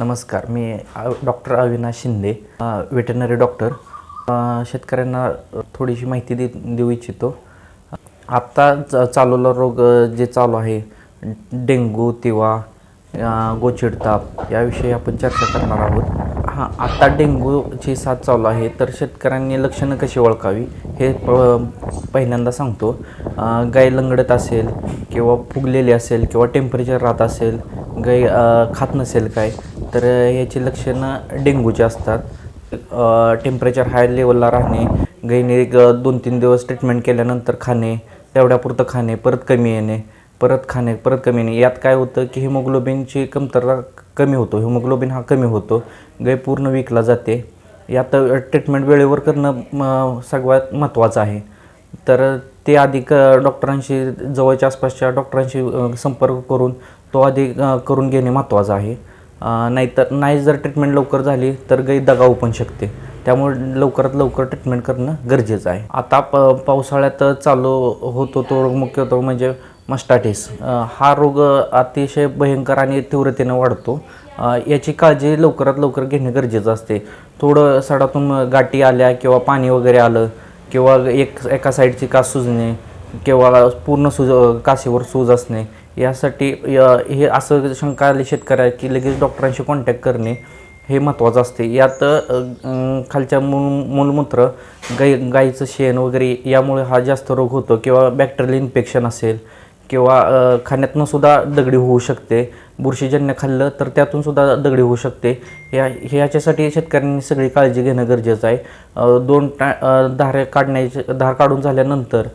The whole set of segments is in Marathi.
नमस्कार मी doctor Avinash Shinde veterinary doctor शेतकऱ्यांना थोडीशी माहिती दे देऊ इच्छितो. आत्ता च- चालवला रोग जे चालू आहे डेंगू तिवा गोचिडताप याविषयी आपण चर्चा करणार आहोत. हां आत्ता डेंगूची साथ चालू आहे तर शेतकऱ्यांनी लक्षणं कशी ओळखावी हे प पहिल्यांदा सांगतो. गाय लंगडत असेल किंवा फुगलेली असेल किंवा टेम्परेचर राहत असेल गाय खात नसेल काय तर याची लक्षणं डेंग्यूची असतात. टेम्परेचर हाय लेवलला राहणे गायीने एक दोन तीन दिवस ट्रीटमेंट केल्यानंतर खाणे तेवढ्यापुरतं खाणे परत कमी येणे परत खाणे परत कमी येणे. यात काय होतं की हिमोग्लोबिनची कमतरता कमी होतो. हिमोग्लोबिन हा कमी होतो. गाय पूर्ण विकला जाते. यात ट्रीटमेंट वेळेवर करणं सगळ्यात महत्त्वाचं आहे. तर ते आधी क डॉक्टरांशी जवळच्या आसपासच्या डॉक्टरांशी संपर्क करून तो आधी करून घेणे महत्त्वाचं आहे. नाहीतर नाही जर ट्रीटमेंट लवकर झाली तर गाई दगावू पण शकते. त्यामुळे लवकरात लवकर ट्रीटमेंट करणं गरजेचं आहे. आता प पावसाळ्यात चालू होतो तो रोग मुख्यतः म्हणजे मस्टाटिस हा रोग अतिशय भयंकर आणि तीव्रतेनं वाढतो. याची काळजी लवकरात लवकर घेणे गरजेचं असते. थोडं सडातून गाठी आल्या किंवा पाणी वगैरे आलं किंवा एक एका साईडची कास सुजणे किंवा पूर्ण सुज काशीवर सूज असणे यासाठी हे असं शंका आली शेतकऱ्या की लगेच डॉक्टरांशी कॉन्टॅक्ट करणे हे महत्त्वाचं असते. यात खालच्या मूल मूलमूत्र गाई गाईचं शेण वगैरे यामुळे हा जास्त रोग होतो किंवा बॅक्टेरियल इन्फेक्शन असेल किंवा खाण्यातनं सुद्धा दगडी होऊ शकते. बुरशीजन्य खाल्लं तर त्यातून सुद्धा दगडी होऊ शकते. या ह्याच्यासाठी शेतकऱ्यांनी सगळी काळजी घेणं गरजेचं आहे. दोन टा धार काढण्याचे धार काढून झाल्यानंतर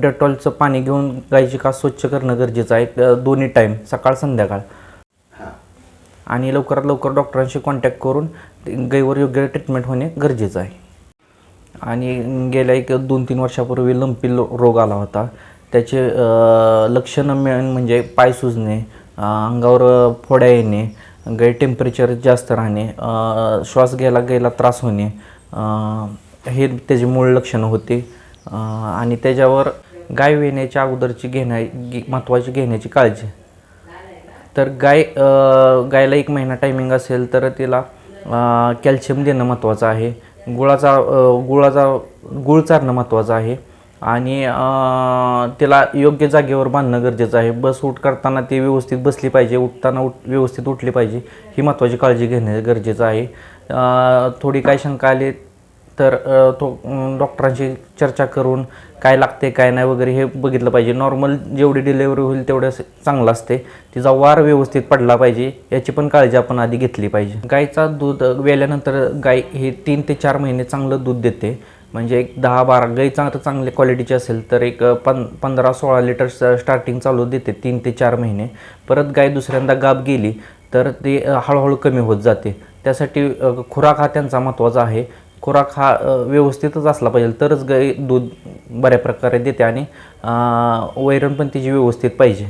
डेटॉलचं पाणी घेऊन गाईची कास स्वच्छ करणं गरजेचं आहे. दोन्ही टाईम सकाळ संध्याकाळ. आणि लवकरात लवकर डॉक्टरांशी कॉन्टॅक्ट करून गाईवर योग्य ट्रीटमेंट होणे गरजेचं आहे. आणि गेल्या एक दोन तीन वर्षापूर्वी लंपी रोग आला होता. त्याचे लक्षणं मेन म्हणजे पाय सुजणे अंगावर फोड्या येणे गै टेम्परेचर जास्त राहणे श्वास घ्यायला गायला त्रास होणे हे त्याची मूळ लक्षणं होते. आणि त्याच्यावर गाय वेण्याच्या अगोदरची घेण्या गी- महत्त्वाची घेण्याची काळजी. तर गाय गायला एक महिना टायमिंग असेल तर तिला कॅल्शियम देणं महत्त्वाचं आहे. गुळाचा गुळाचा गुळ चारणं महत्त्वाचं आहे. आणि तिला योग्य जागेवर बांधणं गरजेचं आहे. बस उठ करताना ती व्यवस्थित बसली पाहिजे उठताना उठ व्यवस्थित उठली पाहिजे ही महत्त्वाची काळजी घेणे गरजेचं आहे. थोडी काय शंका आली तर तो डॉक्टरांशी चर्चा करून काय लागते काय नाही वगैरे हे बघितलं पाहिजे. नॉर्मल जेवढी डिलेवरी होईल तेवढं चांगलं असते. तिचा वार व्यवस्थित पडला पाहिजे याची पण काळजी आपण आधी घेतली पाहिजे. गायचा दूध वेल्यानंतर गाय हे तीन ते चार महिने चांगलं दूध देते. म्हणजे एक दहा बारा गाय चांग चांगल्या क्वालिटीची असेल तर एक पं पंधरा सोळा लिटर स्टार्टिंग चालू देते तीन ते चार महिने. परत गाय दुसऱ्यांदा गाब गेली तर ते हळूहळू कमी होत जाते. त्यासाठी खुराक हा त्यांचा महत्त्वाचा आहे. खुराक हा व्यवस्थितच असला पाहिजे तरच गाय दूध बऱ्या प्रकारे देते आणि वैरण पण तिची व्यवस्थित पाहिजे.